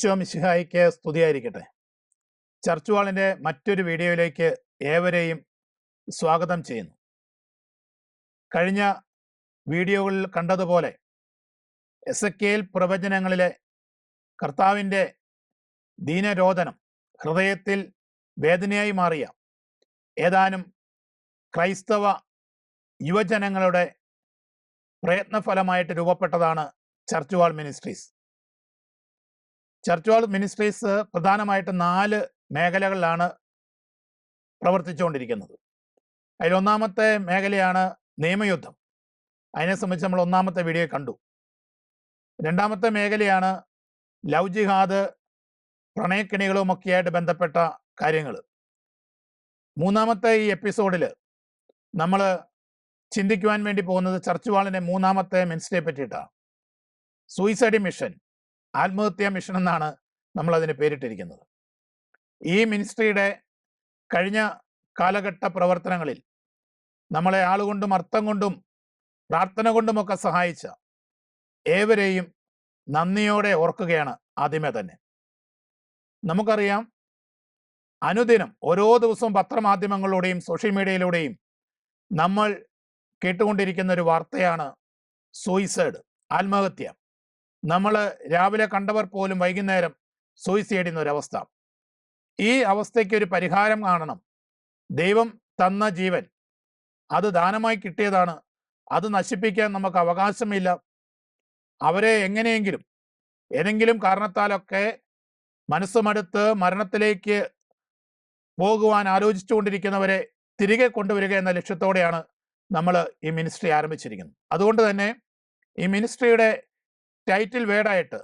ഈശോ മിശിഹായിക്ക് സ്തുതിയായിരിക്കട്ടെ. ചർച്ച് വാളിന്റെ മറ്റൊരു വീഡിയോയിലേക്ക് ഏവരെയും സ്വാഗതം ചെയ്യുന്നു. കഴിഞ്ഞ വീഡിയോകളിൽ കണ്ടതുപോലെ എസ് എ പ്രവചനങ്ങളിലെ കർത്താവിന്റെ ദീനരോധനം ഹൃദയത്തിൽ വേദനയായി മാറിയ ഏതാനും ക്രൈസ്തവ യുവജനങ്ങളുടെ പ്രയത്നഫലമായിട്ട് രൂപപ്പെട്ടതാണ് church wall ministries. Church wall ministries പ്രധാനമായിട്ട് നാല് മേഖലകളിലാണ് പ്രവർത്തിച്ചുകൊണ്ടിരിക്കുന്നത്. അതിലൊന്നാമത്തെ മേഖലയാണ് നിയമയുദ്ധം. അതിനെ സംബന്ധിച്ച് നമ്മൾ ഒന്നാമത്തെ വീഡിയോ കണ്ടു. രണ്ടാമത്തെ മേഖലയാണ് ലവ് ജിഹാദ് പ്രണയക്കിണികളുമൊക്കെയായിട്ട് ബന്ധപ്പെട്ട കാര്യങ്ങൾ. മൂന്നാമത്തെ ഈ എപ്പിസോഡിൽ നമ്മൾ ചിന്തിക്കുവാൻ വേണ്ടി പോകുന്നത് ചർച്ച് വാളിന്റെ മൂന്നാമത്തെ മിനിസ്റ്ററിയെ പറ്റിയിട്ടാണ്. സൂയിസൈഡ് മിഷൻ ആത്മഹത്യാ മിഷൻ എന്നാണ് നമ്മൾ അതിന് പേരിട്ടിരിക്കുന്നത്. ഈ മിനിസ്ട്രിയുടെ കഴിഞ്ഞ കാലഘട്ട പ്രവർത്തനങ്ങളിൽ നമ്മളെ ആളുകൊണ്ടും അർത്ഥം കൊണ്ടും പ്രാർത്ഥന കൊണ്ടുമൊക്കെ സഹായിച്ച ഏവരെയും നന്ദിയോടെ ഓർക്കുകയാണ് ആദ്യമേ തന്നെ. നമുക്കറിയാം അനുദിനം ഓരോ ദിവസവും പത്രമാധ്യമങ്ങളിലൂടെയും സോഷ്യൽ മീഡിയയിലൂടെയും നമ്മൾ കേട്ടുകൊണ്ടിരിക്കുന്ന ഒരു വാർത്തയാണ് സൂയിസൈഡ് ആത്മഹത്യ. നമ്മൾ രാവിലെ കണ്ടവർ പോലും വൈകുന്നേരം സൂയിസൈഡ് ചെയ്യുന്ന ഒരവസ്ഥ ഈ അവസ്ഥയ്ക്ക് ഒരു പരിഹാരം കാണണം. ദൈവം തന്ന ജീവൻ. അത് ദാനമായി കിട്ടിയതാണ്. അത് നശിപ്പിക്കാൻ നമുക്ക് അവകാശമില്ല. അവരെ എങ്ങനെയെങ്കിലും ഏതെങ്കിലും കാരണത്താലൊക്കെ മനസ്സുമടുത്ത് മരണത്തിലേക്ക് പോകുവാൻ ആലോചിച്ചുകൊണ്ടിരിക്കുന്നവരെ തിരികെ കൊണ്ടുവരിക എന്ന ലക്ഷ്യത്തോടെയാണ് നമ്മൾ ഈ മിനിസ്ട്രി ആരംഭിച്ചിരിക്കുന്നത്. അതുകൊണ്ട് തന്നെ ഈ മിനിസ്ട്രിയുടെ ടൈറ്റിൽ വേർഡായിട്ട്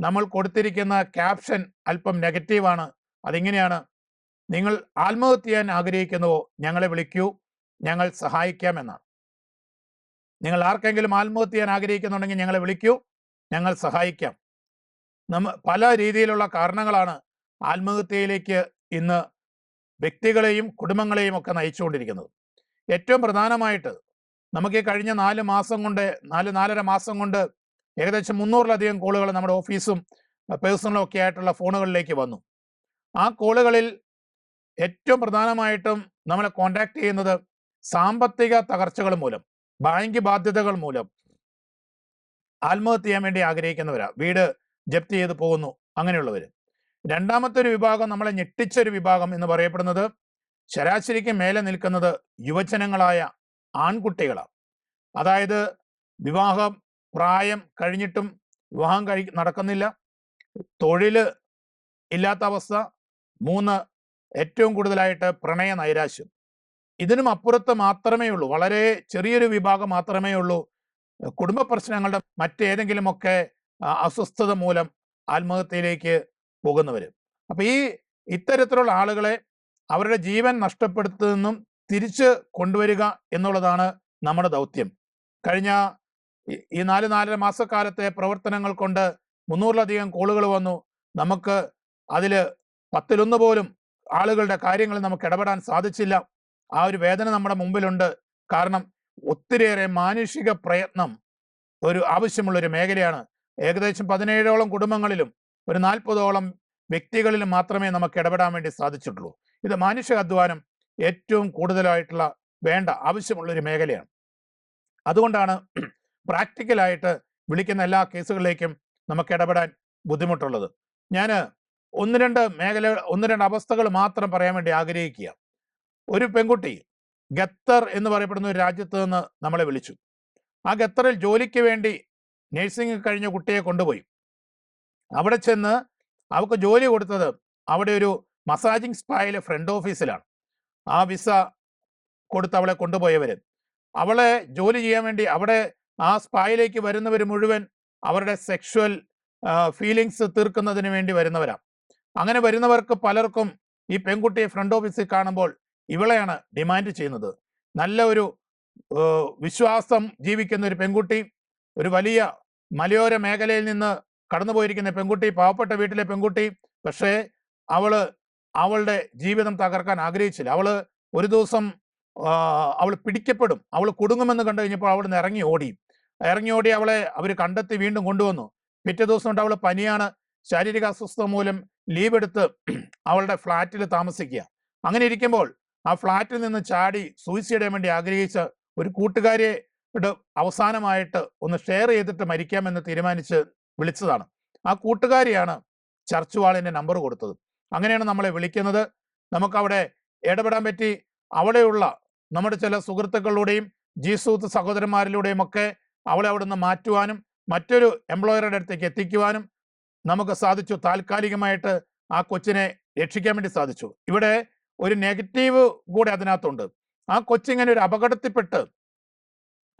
നമ്മൾ കൊടുത്തിരിക്കുന്ന ക്യാപ്ഷൻ അല്പം നെഗറ്റീവാണ് അതിങ്ങനെയാണ്. നിങ്ങൾ ആത്മഹത്യ ചെയ്യാൻ ആഗ്രഹിക്കുന്നുവോ? ഞങ്ങളെ വിളിക്കൂ. ഞങ്ങൾ സഹായിക്കാമെന്നാണ് നിങ്ങൾ ആർക്കെങ്കിലും ആത്മഹത്യ ചെയ്യാൻ ആഗ്രഹിക്കുന്നുണ്ടെങ്കിൽ ഞങ്ങളെ വിളിക്കൂ. ഞങ്ങൾ സഹായിക്കാം. നമ്മ പല രീതിയിലുള്ള കാരണങ്ങളാണ് ആത്മഹത്യയിലേക്ക് ഇന്ന് വ്യക്തികളെയും കുടുംബങ്ങളെയും ഒക്കെ നയിച്ചുകൊണ്ടിരിക്കുന്നത്. ഏറ്റവും പ്രധാനമായിട്ട് നമുക്ക് ഈ കഴിഞ്ഞ നാല് മാസം കൊണ്ട് നാല് നാലര മാസം കൊണ്ട് ഏകദേശം മുന്നൂറിലധികം കോളുകൾ നമ്മുടെ ഓഫീസും പേഴ്സണലും ഒക്കെ ആയിട്ടുള്ള ഫോണുകളിലേക്ക് വന്നു. ആ കോളുകളിൽ ഏറ്റവും പ്രധാനമായിട്ടും നമ്മളെ കോണ്ടാക്ട് ചെയ്യുന്നത് സാമ്പത്തിക തകർച്ചകൾ മൂലം ബാങ്ക് ബാധ്യതകൾ മൂലം ആത്മഹത്യ ചെയ്യാൻ വേണ്ടി ആഗ്രഹിക്കുന്നവരാ വീട് ജപ്തി ചെയ്ത് പോകുന്നു അങ്ങനെയുള്ളവർ. രണ്ടാമത്തെ ഒരു വിഭാഗം നമ്മളെ ഞെട്ടിച്ചൊരു വിഭാഗം എന്ന് പറയപ്പെടുന്നത് ശരാശരിക്ക് മേലെ നിൽക്കുന്നത് യുവജനങ്ങളായ ആൺകുട്ടികളാണ് അതായത് വിവാഹം പ്രായം കഴിഞ്ഞിട്ടും വിവാഹം കഴി നടക്കുന്നില്ല. തൊഴിൽ ഇല്ലാത്ത അവസ്ഥ. മൂന്ന് ഏറ്റവും കൂടുതലായിട്ട് പ്രണയ നൈരാശ്യം. ഇതിനും അപ്പുറത്ത് മാത്രമേ ഉള്ളൂ. വളരെ ചെറിയൊരു വിഭാഗം മാത്രമേ ഉള്ളൂ. കുടുംബ പ്രശ്നങ്ങളുടെ മറ്റേതെങ്കിലുമൊക്കെ അസ്വസ്ഥത മൂലം ആത്മഹത്യയിലേക്ക് പോകുന്നവർ അപ്പൊ ഈ ഇത്തരത്തിലുള്ള ആളുകളെ അവരുടെ ജീവൻ നഷ്ടപ്പെടുത്തുന്നതും തിരിച്ച് കൊണ്ടുവരിക എന്നുള്ളതാണ് നമ്മുടെ ദൗത്യം. കഴിഞ്ഞ ഈ- നാല് നാലര മാസക്കാലത്തെ പ്രവർത്തനങ്ങൾ കൊണ്ട് മുന്നൂറിലധികം കോളുകൾ വന്നു. നമുക്ക് അതിൽ പത്തിലൊന്ന് പോലും ആളുകളുടെ കാര്യങ്ങളിൽ നമുക്ക് ഇടപെടാൻ സാധിച്ചില്ല. ആ ഒരു വേദന നമ്മുടെ മുമ്പിലുണ്ട്. കാരണം ഒത്തിരിയേറെ മാനുഷിക പ്രയത്നം ഒരു ആവശ്യമുള്ള ഒരു മേഖലയാണ്. ഏകദേശം പതിനേഴോളം കുടുംബങ്ങളിലും ഒരു നാൽപ്പതോളം വ്യക്തികളിലും മാത്രമേ നമുക്ക് ഇടപെടാൻ വേണ്ടി സാധിച്ചിട്ടുള്ളൂ. ഇത് മാനുഷിക അധ്വാനം ഏറ്റവും കൂടുതലായിട്ടുള്ള വേണ്ട ആവശ്യമുള്ള ഒരു മേഖലയാണ്. അതുകൊണ്ടാണ് പ്രാക്ടിക്കലായിട്ട് വിളിക്കുന്ന എല്ലാ കേസുകളിലേക്കും നമുക്ക് ഇടപെടാൻ ബുദ്ധിമുട്ടുള്ളത്. ഞാൻ ഒന്ന് രണ്ട് മേഖല ഒന്ന് രണ്ട് അവസ്ഥകൾ മാത്രം പറയാൻ വേണ്ടി ആഗ്രഹിക്കുക. ഒരു പെൺകുട്ടി ഖത്തർ എന്ന് പറയപ്പെടുന്ന ഒരു രാജ്യത്ത് നിന്ന് നമ്മളെ വിളിച്ചു. ആ ഖത്തറിൽ ജോലിക്ക് വേണ്ടി നഴ്സിംഗ് കഴിഞ്ഞ കുട്ടിയെ കൊണ്ടുപോയി. അവിടെ ചെന്ന് അവൾക്ക് ജോലി കൊടുത്തത് അവിടെ ഒരു മസാജിങ് സ്പായിലെ ഫ്രണ്ട് ഓഫീസിലാണ്. ആ വിസ കൊടുത്ത് അവളെ കൊണ്ടുപോയവർ അവളെ ജോലി ചെയ്യാൻ വേണ്ടി അവിടെ ആ സ്പായിലേക്ക് വരുന്നവർ മുഴുവൻ അവരുടെ സെക്ഷുവൽ ഫീലിങ്സ് തീർക്കുന്നതിന് വേണ്ടി വരുന്നവരാണ് അങ്ങനെ വരുന്നവർക്ക് പലർക്കും ഈ പെൺകുട്ടിയെ ഫ്രണ്ട് ഓഫീസിൽ കാണുമ്പോൾ ഇവളെയാണ് ഡിമാൻഡ് ചെയ്യുന്നത്. നല്ല ഒരു വിശ്വാസം ജീവിക്കുന്ന ഒരു പെൺകുട്ടി ഒരു വലിയ മലയോര മേഖലയിൽ നിന്ന് കടന്നുപോയിരിക്കുന്ന പെൺകുട്ടി പാവപ്പെട്ട വീട്ടിലെ പെൺകുട്ടി പക്ഷേ അവൾ അവളുടെ ജീവിതം തകർക്കാൻ ആഗ്രഹിച്ചില്ല. അവൾ ഒരു ദിവസം അവൾ പിടിക്കപ്പെടും. അവൾ കുടുങ്ങുമെന്ന് കണ്ടു കഴിഞ്ഞപ്പോൾ അവിടെ നിന്ന് ഇറങ്ങി ഓടി. ഇറങ്ങി ഓടി അവളെ അവർ കണ്ടെത്തി വീണ്ടും കൊണ്ടുവന്നു. പിറ്റേ ദിവസം കൊണ്ട് അവൾ പനിയാണ്. ശാരീരിക അസ്വസ്ഥത മൂലം ലീവ് എടുത്ത് അവളുടെ ഫ്ലാറ്റിൽ താമസിക്കുക. അങ്ങനെ ഇരിക്കുമ്പോൾ ആ ഫ്ലാറ്റിൽ നിന്ന് ചാടി സൂയിസൈഡ് ചെയ്യാൻ വേണ്ടി ആഗ്രഹിച്ച ഒരു കൂട്ടുകാരിയെ അവസാനമായിട്ട് ഒന്ന് ഷെയർ ചെയ്തിട്ട് മരിക്കാമെന്ന് തീരുമാനിച്ച് വിളിച്ചതാണ്. ആ കൂട്ടുകാരിയാണ് ചർച്ച് വാളിന്റെ നമ്പർ കൊടുത്തത്. അങ്ങനെയാണ് നമ്മളെ വിളിക്കുന്നത്. നമുക്കവിടെ ഇടപെടാൻ പറ്റി. അവിടെയുള്ള നമ്മുടെ ചില സുഹൃത്തുക്കളിലൂടെയും ജീസൂത്ത് സഹോദരന്മാരിലൂടെയും ഒക്കെ അവളെ അവിടുന്ന് മാറ്റുവാനും മറ്റൊരു എംപ്ലോയറുടെ അടുത്തേക്ക് എത്തിക്കുവാനും നമുക്ക് സാധിച്ചു. താൽക്കാലികമായിട്ട് ആ കൊച്ചിനെ രക്ഷിക്കാൻ വേണ്ടി സാധിച്ചു. ഇവിടെ ഒരു നെഗറ്റീവ് കൂടെ അതിനകത്തുണ്ട്. ആ കൊച്ചിങ്ങനെ ഒരു അപകടത്തിൽപ്പെട്ട്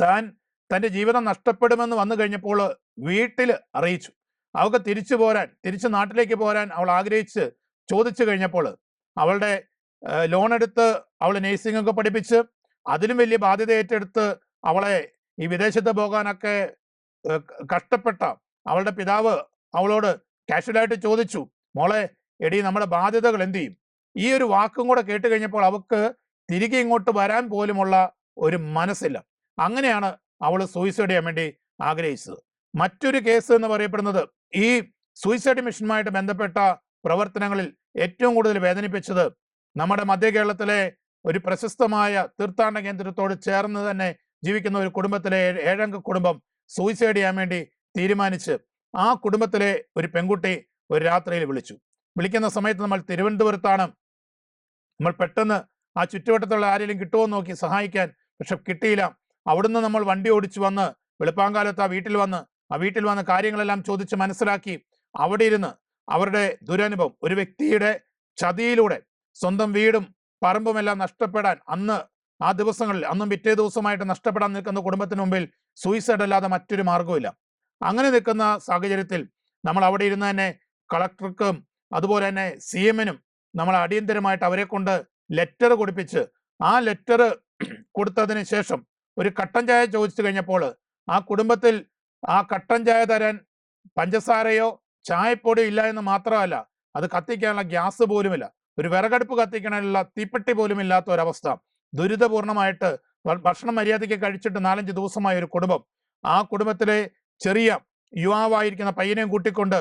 താൻ തന്റെ ജീവിതം നഷ്ടപ്പെടുമെന്ന് വന്നു കഴിഞ്ഞപ്പോൾ വീട്ടിൽ അറിയിച്ചു. അവൾക്ക് തിരിച്ചു പോരാൻ തിരിച്ച് നാട്ടിലേക്ക് പോരാൻ അവൾ ആഗ്രഹിച്ച് ചോദിച്ചു കഴിഞ്ഞപ്പോൾ അവളുടെ ലോൺ എടുത്ത് അവൾ നേഴ്സിംഗ് ഒക്കെ പഠിപ്പിച്ച് അതിലും വലിയ ബാധ്യത ഏറ്റെടുത്ത് അവളെ ഈ വിദേശത്ത് പോകാനൊക്കെ കഷ്ടപ്പെട്ട അവളുടെ പിതാവ് അവളോട് കാഷ്വലായിട്ട് ചോദിച്ചു മോളെ എടി നമ്മുടെ ബാധ്യതകൾ എന്ത് ചെയ്യും? ഈ ഒരു വാക്കും കൂടെ കേട്ട് കഴിഞ്ഞപ്പോൾ അവൾക്ക് തിരികെ ഇങ്ങോട്ട് വരാൻ പോലുമുള്ള ഒരു മനസ്സില്ല. അങ്ങനെയാണ് അവൾ സൂയിസൈഡ് ചെയ്യാൻ വേണ്ടി ആഗ്രഹിച്ചത്. മറ്റൊരു കേസ് എന്ന് പറയപ്പെടുന്നത് ഈ സൂയിസൈഡ് മിഷനുമായിട്ട് ബന്ധപ്പെട്ട പ്രവർത്തനങ്ങളിൽ ഏറ്റവും കൂടുതൽ വേദനിപ്പിച്ചത് നമ്മുടെ മധ്യ കേരളത്തിലെ ഒരു പ്രശസ്തമായ തീർത്ഥാടന കേന്ദ്രത്തോട് ചേർന്ന് തന്നെ ജീവിക്കുന്ന ഒരു കുടുംബത്തിലെ ഏഴംഗ കുടുംബം സൂയിസൈഡ് ചെയ്യാൻ വേണ്ടി തീരുമാനിച്ച് ആ കുടുംബത്തിലെ ഒരു പെൺകുട്ടി ഒരു രാത്രിയിൽ വിളിച്ചു. വിളിക്കുന്ന സമയത്ത് നമ്മൾ തിരുവനന്തപുരത്താണ്. നമ്മൾ പെട്ടെന്ന് ആ ചുറ്റുവട്ടത്തുള്ള ആരെങ്കിലും കിട്ടുമോ നോക്കി സഹായിക്കാൻ പക്ഷെ കിട്ടിയില്ല. അവിടുന്ന് നമ്മൾ വണ്ടി ഓടിച്ചു വന്ന് വെളുപ്പാങ്കാലത്ത് ആ വീട്ടിൽ വന്ന് ആ വീട്ടിൽ വന്ന് കാര്യങ്ങളെല്ലാം ചോദിച്ച് മനസ്സിലാക്കി അവിടെ ഇരുന്ന് അവരുടെ ദുരനുഭവം ഒരു വ്യക്തിയുടെ ചതിയിലൂടെ സ്വന്തം വീടും പറമ്പുമെല്ലാം നഷ്ടപ്പെടാൻ അന്ന് ആ ദിവസങ്ങളിൽ അന്നും പിറ്റേ ദിവസമായിട്ട് നഷ്ടപ്പെടാൻ നിൽക്കുന്ന കുടുംബത്തിന് മുമ്പിൽ സൂയിസൈഡ് അല്ലാതെ മറ്റൊരു മാർഗവുമില്ല അങ്ങനെ നിൽക്കുന്ന സാഹചര്യത്തിൽ നമ്മൾ അവിടെ ഇരുന്ന് തന്നെ കളക്ടർക്കും അതുപോലെ തന്നെ സി എമ്മിനും നമ്മൾ അടിയന്തരമായിട്ട് അവരെ കൊണ്ട് ലെറ്റർ കൊടുപ്പിച്ച് ആ ലെറ്റർ കൊടുത്തതിന് ശേഷം ഒരു കട്ടൻ ചായ ചോദിച്ചു കഴിഞ്ഞപ്പോൾ ആ കുടുംബത്തിൽ ആ കട്ടൻ ചായ തരാൻ പഞ്ചസാരയോ ചായപ്പൊടിയോ ഇല്ല എന്ന് മാത്രമല്ല അത് കത്തിക്കാനുള്ള ഗ്യാസ് പോലുമില്ല. ഒരു വിറകടുപ്പ് കത്തിക്കാനുള്ള തീപ്പെട്ടി പോലും ഇല്ലാത്ത ഒരവസ്ഥ. ദുരിതപൂർണമായിട്ട് ഭക്ഷണം മര്യാദയ്ക്ക് കഴിച്ചിട്ട് നാലഞ്ച് ദിവസമായ ഒരു കുടുംബം. ആ കുടുംബത്തിലെ ചെറിയ യുവാവായിരിക്കുന്ന പയ്യനെയും കൂട്ടിക്കൊണ്ട്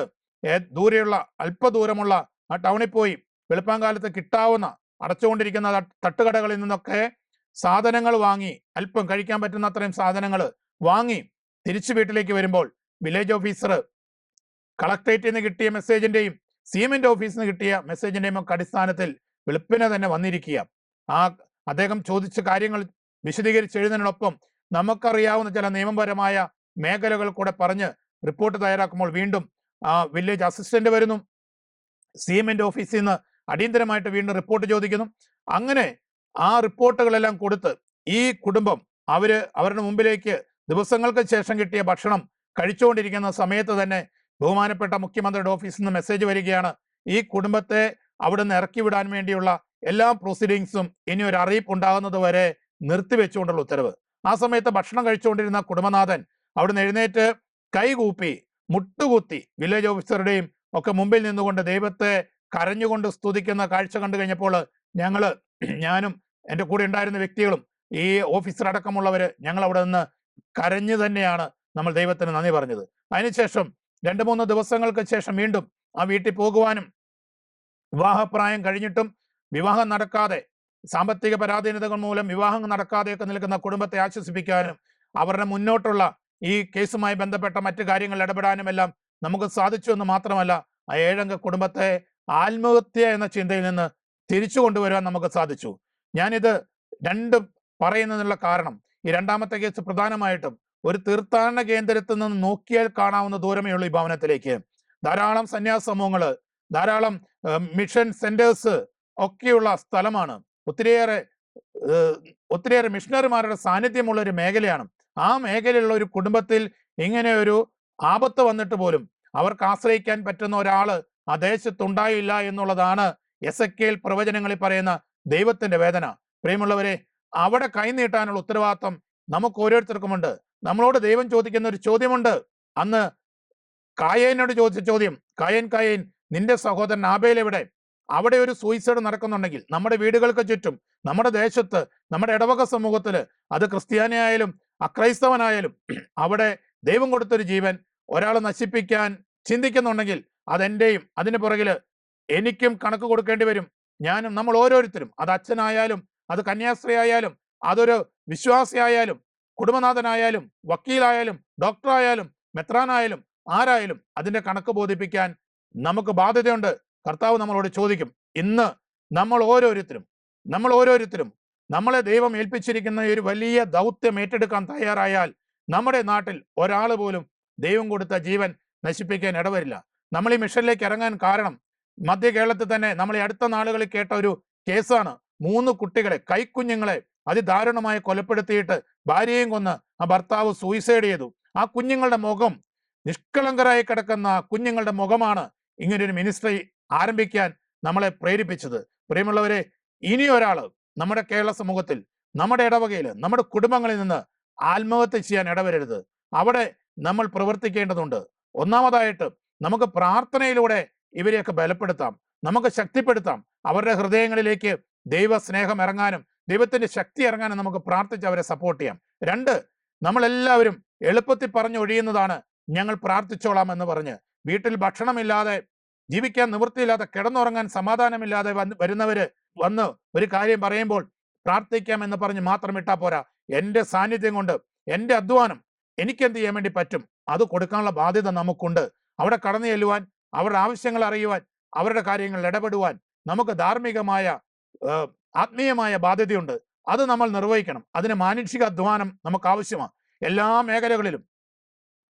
ദൂരെയുള്ള അല്പദൂരമുള്ള ആ ടൗണിൽ പോയി വെളുപ്പാങ്കാലത്ത് കിട്ടാവുന്ന അടച്ചുകൊണ്ടിരിക്കുന്ന തട്ട് തട്ടുകടകളിൽ നിന്നൊക്കെ സാധനങ്ങൾ വാങ്ങി അല്പം കഴിക്കാൻ പറ്റുന്ന അത്രയും സാധനങ്ങൾ വാങ്ങി തിരിച്ചു വീട്ടിലേക്ക് വരുമ്പോൾ വില്ലേജ് ഓഫീസർ കളക്ടറേറ്റിൽ നിന്ന് കിട്ടിയ മെസ്സേജിന്റെയും സീമെന്റ് ഓഫീസിൽ നിന്ന് കിട്ടിയ മെസ്സേജിന്റെയും ഒക്കെ അടിസ്ഥാനത്തിൽ വെളുപ്പിനെ തന്നെ വന്നിരിക്കുക ആ അദ്ദേഹം ചോദിച്ച കാര്യങ്ങൾ വിശദീകരിച്ച് എഴുതുന്നതിനൊപ്പം നമുക്കറിയാവുന്ന ചില നിയമപരമായ മേഖലകൾ കൂടെ പറഞ്ഞ് റിപ്പോർട്ട് തയ്യാറാക്കുമ്പോൾ വീണ്ടും വില്ലേജ് അസിസ്റ്റന്റ് വരുന്നു. സി എമ്മിന്റെ ഓഫീസിൽ നിന്ന് അടിയന്തരമായിട്ട് വീണ്ടും റിപ്പോർട്ട് ചോദിക്കുന്നു. അങ്ങനെ ആ റിപ്പോർട്ടുകളെല്ലാം കൊടുത്ത് ഈ കുടുംബം അവർ അവരുടെ മുമ്പിലേക്ക് ദിവസങ്ങൾക്ക് ശേഷം കിട്ടിയ ഭക്ഷണം കഴിച്ചുകൊണ്ടിരിക്കുന്ന സമയത്ത് തന്നെ ബഹുമാനപ്പെട്ട മുഖ്യമന്ത്രിയുടെ ഓഫീസിൽ നിന്ന് മെസ്സേജ് വരികയാണ്. ഈ കുടുംബത്തെ അവിടുന്ന് ഇറക്കി വിടാൻ വേണ്ടിയുള്ള എല്ലാ പ്രൊസീഡിങ്സും ഇനി ഒരു അറിയിപ്പ് ഉണ്ടാകുന്നത് വരെ നിർത്തിവെച്ചുകൊണ്ടുള്ള ഉത്തരവ്. ആ സമയത്ത് ഭക്ഷണം കഴിച്ചുകൊണ്ടിരുന്ന കുടുംബനാഥൻ അവിടുന്ന് എഴുന്നേറ്റ് കൈകൂപ്പി മുട്ടുകുത്തി വില്ലേജ് ഓഫീസറുടെയും ഒക്കെ മുമ്പിൽ നിന്നുകൊണ്ട് ദൈവത്തെ കരഞ്ഞുകൊണ്ട് സ്തുതിക്കുന്ന കാഴ്ച കണ്ടു കഴിഞ്ഞപ്പോൾ ഞങ്ങൾ ഞാനും എന്റെ കൂടെ ഉണ്ടായിരുന്ന വ്യക്തികളും ഈ ഓഫീസർ അടക്കമുള്ളവർ ഞങ്ങൾ അവിടെ നിന്ന് കരഞ്ഞു തന്നെയാണ് നമ്മൾ ദൈവത്തിന് നന്ദി പറഞ്ഞത്. അതിനുശേഷം രണ്ട് മൂന്ന് ദിവസങ്ങൾക്ക് ശേഷം വീണ്ടും ആ വീട്ടിൽ പോകുവാനും വിവാഹപ്രായം കഴിഞ്ഞിട്ടും വിവാഹം നടക്കാതെ സാമ്പത്തിക പരാധീനതകൾ മൂലം വിവാഹം നടക്കാതെയൊക്കെ നിൽക്കുന്ന കുടുംബത്തെ ആശ്വസിപ്പിക്കാനും അവരുടെ മുന്നോട്ടുള്ള ഈ കേസുമായി ബന്ധപ്പെട്ട മറ്റു കാര്യങ്ങൾ ഇടപെടാനും എല്ലാം നമുക്ക് സാധിച്ചു എന്ന് മാത്രമല്ല ആ ഏഴംഗ കുടുംബത്തെ ആത്മഹത്യ എന്ന ചിന്തയിൽ നിന്ന് തിരിച്ചു കൊണ്ടുവരാൻ നമുക്ക് സാധിച്ചു. ഞാനിത് രണ്ടും പറയുന്നതിനുള്ള കാരണം ഈ രണ്ടാമത്തെ കേസ് പ്രധാനമായിട്ടും ഒരു തീർത്ഥാടന കേന്ദ്രത്തിൽ നിന്ന് നോക്കിയാൽ കാണാവുന്ന ദൂരമേ ഉള്ളൂ ഈ ഭവനത്തിലേക്ക്. ധാരാളം സന്യാസ സമൂഹങ്ങൾ ധാരാളം മിഷൻ സെന്റേഴ്സ് ഒക്കെയുള്ള സ്ഥലമാണ്. ഒത്തിരിയേറെ ഒത്തിരിയേറെ മിഷണറിമാരുടെ സാന്നിധ്യമുള്ള ഒരു മേഖലയാണ്. ആ മേഖലയിലുള്ള ഒരു കുടുംബത്തിൽ ഇങ്ങനെ ഒരു ആപത്ത് വന്നിട്ട് പോലും അവർക്ക് ആശ്രയിക്കാൻ പറ്റുന്ന ഒരാൾ ആ ദേശത്തുണ്ടായില്ല എന്നുള്ളതാണ് എസ് എ കെൽ പ്രവചനങ്ങളിൽ പറയുന്ന ദൈവത്തിന്റെ വേദന. പ്രിയമുള്ളവരെ അവിടെ കൈനീട്ടാനുള്ള ഉത്തരവാദിത്വം നമുക്ക് ഓരോരുത്തർക്കുമുണ്ട്. നമ്മളോട് ദൈവം ചോദിക്കുന്ന ഒരു ചോദ്യമുണ്ട്. അന്ന് കായേനോട് ചോദിച്ച ചോദ്യം കായൻ കായൻ നിന്റെ സഹോദരൻ ആബേൽ എവിടെ? അവിടെ ഒരു സൂയിസൈഡ് നടക്കുന്നുണ്ടെങ്കിൽ നമ്മുടെ വീടുകൾക്ക് ചുറ്റും നമ്മുടെ ദേശത്ത് നമ്മുടെ ഇടവക സമൂഹത്തിൽ അത് ക്രിസ്ത്യാനിയായാലും അക്രൈസ്തവനായാലും അവിടെ ദൈവം കൊടുത്തൊരു ജീവൻ ഒരാൾ നശിപ്പിക്കാൻ ചിന്തിക്കുന്നുണ്ടെങ്കിൽ അതെന്റെയും അതിന് പുറകിൽ എനിക്കും കണക്ക് കൊടുക്കേണ്ടി വരും. ഞാനും നമ്മൾ ഓരോരുത്തരും അത് അച്ഛനായാലും അത് കന്യാസ്ത്രീ ആയാലും അതൊരു വിശ്വാസിയായാലും കുടുംബനാഥനായാലും വക്കീലായാലും ഡോക്ടറായാലും മെത്രാനായാലും ആരായാലും അതിന്റെ കണക്ക് ബോധിപ്പിക്കാൻ നമുക്ക് ബാധ്യതയുണ്ട്. കർത്താവ് നമ്മളോട് ചോദിക്കും ഇന്ന് നമ്മൾ ഓരോരുത്തരും നമ്മൾ ഓരോരുത്തരും നമ്മളെ ദൈവം ഏൽപ്പിച്ചിരിക്കുന്ന ഒരു വലിയ ദൗത്യം ഏറ്റെടുക്കാൻ തയ്യാറായാൽ നമ്മുടെ നാട്ടിൽ ഒരാൾ പോലും ദൈവം കൊടുത്ത ജീവൻ നശിപ്പിക്കാൻ ഇടവരില്ല. നമ്മൾ ഈ മിഷനിലേക്ക് ഇറങ്ങാൻ കാരണം മധ്യ കേരളത്തിൽ തന്നെ നമ്മൾ ഈ അടുത്ത നാളുകളിൽ കേട്ട ഒരു കേസാണ്. മൂന്ന് കുട്ടികളെ കൈക്കുഞ്ഞുങ്ങളെ അതിദാരുണമായി കൊലപ്പെടുത്തിയിട്ട് ഭാര്യയും കൊന്ന് ആ ഭർത്താവ് സൂയിസൈഡ് ചെയ്തു. ആ കുഞ്ഞുങ്ങളുടെ മുഖം നിഷ്കളങ്കരായി കിടക്കുന്ന ആ കുഞ്ഞുങ്ങളുടെ മുഖമാണ് ഇങ്ങനൊരു മിനിസ്ട്രി ആരംഭിക്കാൻ നമ്മളെ പ്രേരിപ്പിച്ചത്. പ്രിയമുള്ളവരെ ഇനി ഒരാൾ നമ്മുടെ കേരള സമൂഹത്തിൽ നമ്മുടെ ഇടവകയിൽ നമ്മുടെ കുടുംബങ്ങളിൽ നിന്ന് ആത്മഹത്യ ചെയ്യാൻ ഇടവരരുത്. അവിടെ നമ്മൾ പ്രവർത്തിക്കേണ്ടതുണ്ട്. ഒന്നാമതായിട്ട് നമുക്ക് പ്രാർത്ഥനയിലൂടെ ഇവരെയൊക്കെ ബലപ്പെടുത്താം. നമുക്ക് ശക്തിപ്പെടുത്താം. അവരുടെ ഹൃദയങ്ങളിലേക്ക് ദൈവ സ്നേഹം ഇറങ്ങാനും ദൈവത്തിന്റെ ശക്തി ഇറങ്ങാനും നമുക്ക് പ്രാർത്ഥിച്ച് അവരെ സപ്പോർട്ട് ചെയ്യാം. രണ്ട് നമ്മളെല്ലാവരും എളുപ്പത്തിൽ പറഞ്ഞൊഴിയുന്നതാണ് ഞങ്ങൾ പ്രാർത്ഥിച്ചോളാം എന്ന് പറഞ്ഞ്. വീട്ടിൽ ഭക്ഷണമില്ലാതെ ജീവിക്കാൻ നിവൃത്തിയില്ലാതെ കിടന്നുറങ്ങാൻ സമാധാനമില്ലാതെ വരുന്നവര് വന്ന് ഒരു കാര്യം പറയുമ്പോൾ പ്രാർത്ഥിക്കാം എന്ന് പറഞ്ഞ് മാത്രം ഇട്ടാ പോരാ. എന്റെ സാന്നിധ്യം കൊണ്ട് എന്റെ അധ്വാനം എനിക്ക് എന്ത് ചെയ്യാൻ വേണ്ടി പറ്റും? അത് കൊടുക്കാനുള്ള ബാധ്യത നമുക്കുണ്ട്. അവിടെ കടന്നു ചെല്ലുവാൻ അവരുടെ ആവശ്യങ്ങൾ അറിയുവാൻ അവരുടെ കാര്യങ്ങളിൽ ഇടപെടുവാൻ നമുക്ക് ധാർമ്മികമായ ആത്മീയമായ ബാധ്യതയുണ്ട്. അത് നമ്മൾ നിർവഹിക്കണം. അതിന് മാനുഷിക അധ്വാനം നമുക്ക് ആവശ്യമാണ്. എല്ലാ മേഖലകളിലും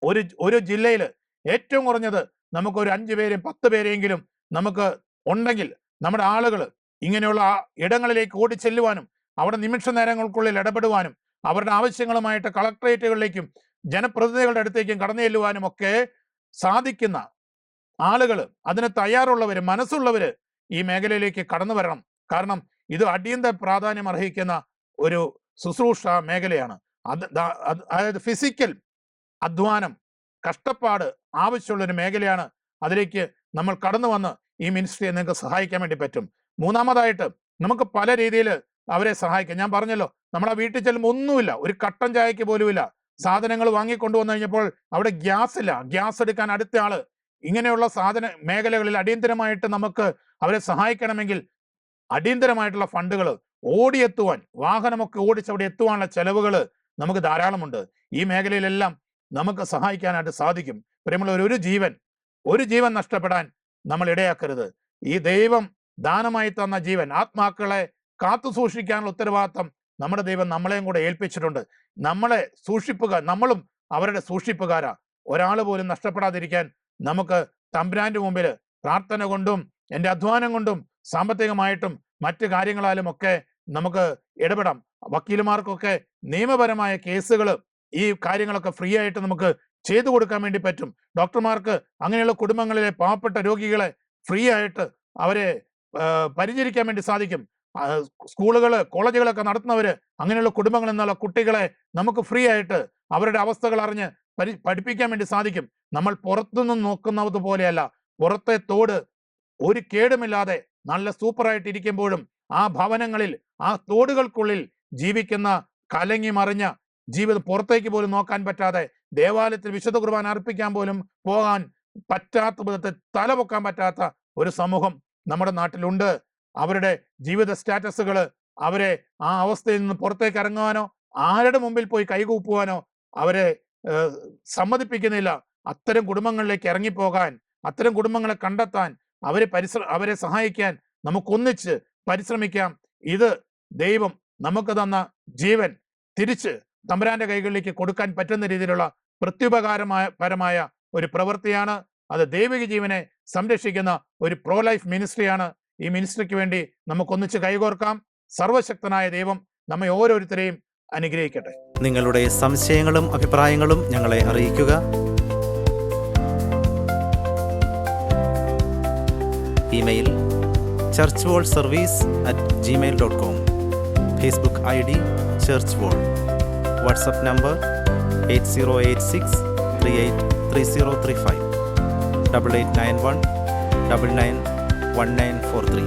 ഒരു ഒരു ജില്ലയിൽ ഏറ്റവും കുറഞ്ഞത് നമുക്ക് ഒരു അഞ്ചു പേരെ പത്ത് പേരെങ്കിലും നമുക്ക് ഉണ്ടെങ്കിൽ നമ്മുടെ ആളുകൾ ഇങ്ങനെയുള്ള ഇടങ്ങളിലേക്ക് ഓടി ചെല്ലുവാനും അവിടെ നിമിഷ നേരങ്ങൾക്കുള്ളിൽ ഇടപെടുവാനും അവരുടെ ആവശ്യങ്ങളുമായിട്ട് കളക്ടറേറ്റുകളിലേക്കും ജനപ്രതിനിധികളുടെ അടുത്തേക്കും കടന്നു ചെല്ലുവാനും ഒക്കെ സാധിക്കുന്ന ആളുകൾ അതിന് തയ്യാറുള്ളവര് മനസ്സുള്ളവര് ഈ മേഖലയിലേക്ക് കടന്നു വരണം. കാരണം ഇത് അടിയന്തര പ്രാധാന്യം അർഹിക്കുന്ന ഒരു ശുശ്രൂഷ മേഖലയാണ്. അത് അതായത് ഫിസിക്കൽ അധ്വാനം കഷ്ടപ്പാട് ആവശ്യമുള്ള ഒരു മേഖലയാണ് അതിലേക്ക് നമ്മൾ കടന്നു വന്ന് ഈ മിനിസ്ട്രിയെ നിങ്ങൾക്ക് സഹായിക്കാൻ വേണ്ടി പറ്റും. മൂന്നാമതായിട്ട് നമുക്ക് പല രീതിയിൽ അവരെ സഹായിക്കാം. ഞാൻ പറഞ്ഞല്ലോ നമ്മളെ വീട്ടിൽ ചെല്ലുമ്പോൾ ഒന്നുമില്ല ഒരു കട്ടൻ ചായക്ക് പോലുമില്ല. സാധനങ്ങൾ വാങ്ങിക്കൊണ്ടുവന്നു കഴിഞ്ഞപ്പോൾ അവിടെ ഗ്യാസ് ഇല്ല. ഗ്യാസ് എടുക്കാൻ അടുത്ത ആൾ ഇങ്ങനെയുള്ള സാധന മേഖലകളിൽ അടിയന്തരമായിട്ട് നമുക്ക് അവരെ സഹായിക്കണമെങ്കിൽ അടിയന്തരമായിട്ടുള്ള ഫണ്ടുകൾ ഓടിയെത്തുവാൻ വാഹനമൊക്കെ ഓടിച്ച് അവിടെ എത്തുവാനുള്ള ചെലവുകൾ നമുക്ക് ധാരാളമുണ്ട്. ഈ മേഖലയിലെല്ലാം നമുക്ക് സഹായിക്കാനായിട്ട് സാധിക്കും. പ്രിയമുള്ള ഒരു ജീവൻ ഒരു ജീവൻ നഷ്ടപ്പെടാൻ നമ്മൾ ഇടയാക്കരുത്. ഈ ദൈവം ദാനമായി തന്ന ജീവൻ ആത്മാക്കളെ കാത്തു സൂക്ഷിക്കാനുള്ള ഉത്തരവാദിത്തം നമ്മുടെ ദൈവം നമ്മളെയും കൂടെ ഏൽപ്പിച്ചിട്ടുണ്ട്. നമ്മളെ സൂക്ഷിപ്പുക നമ്മളും അവരുടെ സൂക്ഷിപ്പുകാരാ. ഒരാൾ പോലും നഷ്ടപ്പെടാതിരിക്കാൻ നമുക്ക് തമ്പുരാന്റെ മുമ്പിൽ പ്രാർത്ഥന കൊണ്ടും എന്റെ അധ്വാനം കൊണ്ടും സാമ്പത്തികമായിട്ടും മറ്റു കാര്യങ്ങളാലും ഒക്കെ നമുക്ക് ഇടപെടാം. വക്കീലുമാർക്കൊക്കെ നിയമപരമായ കേസുകൾ ഈ കാര്യങ്ങളൊക്കെ ഫ്രീ ആയിട്ട് നമുക്ക് ചെയ്തു കൊടുക്കാൻ വേണ്ടി പറ്റും. ഡോക്ടർമാർക്ക് അങ്ങനെയുള്ള കുടുംബങ്ങളിലെ പാവപ്പെട്ട രോഗികളെ ഫ്രീ ആയിട്ട് അവരെ പരിചരിക്കാൻ വേണ്ടി സാധിക്കും. സ്കൂളുകൾ കോളേജുകളൊക്കെ നടത്തുന്നവര് അങ്ങനെയുള്ള കുടുംബങ്ങളിൽ നിന്നുള്ള കുട്ടികളെ നമുക്ക് ഫ്രീ ആയിട്ട് അവരുടെ അവസ്ഥകൾ അറിഞ്ഞ് പരി പഠിപ്പിക്കാൻ വേണ്ടി സാധിക്കും. നമ്മൾ പുറത്തുനിന്ന് നോക്കുന്നത് പോലെയല്ല. പുറത്തെ തോട് ഒരു കേടുമില്ലാതെ നല്ല സൂപ്പറായിട്ട് ഇരിക്കുമ്പോഴും ആ ഭവനങ്ങളിൽ ആ തോടുകൾക്കുള്ളിൽ ജീവിക്കുന്ന കലങ്ങി മറിഞ്ഞ ജീവിതം പുറത്തേക്ക് പോലും നോക്കാൻ പറ്റാതെ ദേവാലയത്തിൽ വിശുദ്ധ കുർബാന അർപ്പിക്കാൻ പോലും പോകാൻ പറ്റാത്ത വിധത്തിൽ തല പൊക്കാൻ പറ്റാത്ത ഒരു സമൂഹം നമ്മുടെ നാട്ടിലുണ്ട്. അവരുടെ ജീവിത സ്റ്റാറ്റസുകൾ അവരെ ആ അവസ്ഥയിൽ നിന്ന് പുറത്തേക്ക് ഇറങ്ങുവാനോ ആരുടെ മുമ്പിൽ പോയി കൈകൂപ്പുവാനോ അവരെ സമ്മതിപ്പിക്കുന്നില്ല. അത്തരം കുടുംബങ്ങളിലേക്ക് ഇറങ്ങിപ്പോകാൻ അത്തരം കുടുംബങ്ങളെ കണ്ടെത്താൻ അവരെ പരിശ്ര അവരെ സഹായിക്കാൻ നമുക്കൊന്നിച്ച് പരിശ്രമിക്കാം. ഇത് ദൈവം നമുക്ക് തന്ന ജീവൻ. തിരിച്ച് തമ്പുരാന്റെ കൈകളിലേക്ക് കൊടുക്കാൻ പറ്റുന്ന രീതിയിലുള്ള പ്രത്യുപകാരമായ പരമായ ഒരു പ്രവൃത്തിയാണ്. അത് ദൈവിക ജീവനെ സംരക്ഷിക്കുന്ന ഒരു പ്രോ ലൈഫ് മിനിസ്ട്രിയാണ് ഈ മിനിസ്ട്രിക്ക് വേണ്ടി നമുക്കൊന്നിച്ച് കൈകോർക്കാം. സർവശക്തനായ ദൈവം നമ്മെ ഓരോരുത്തരെയും അനുഗ്രഹിക്കട്ടെ. നിങ്ങളുടെ സംശയങ്ങളും അഭിപ്രായങ്ങളും ഞങ്ങളെ അറിയിക്കുക. Email church wall service at gmail dot com Facebook I D church wall WhatsApp number eight zero eight six three eight three zero three five double eight nine one double nine one nine four three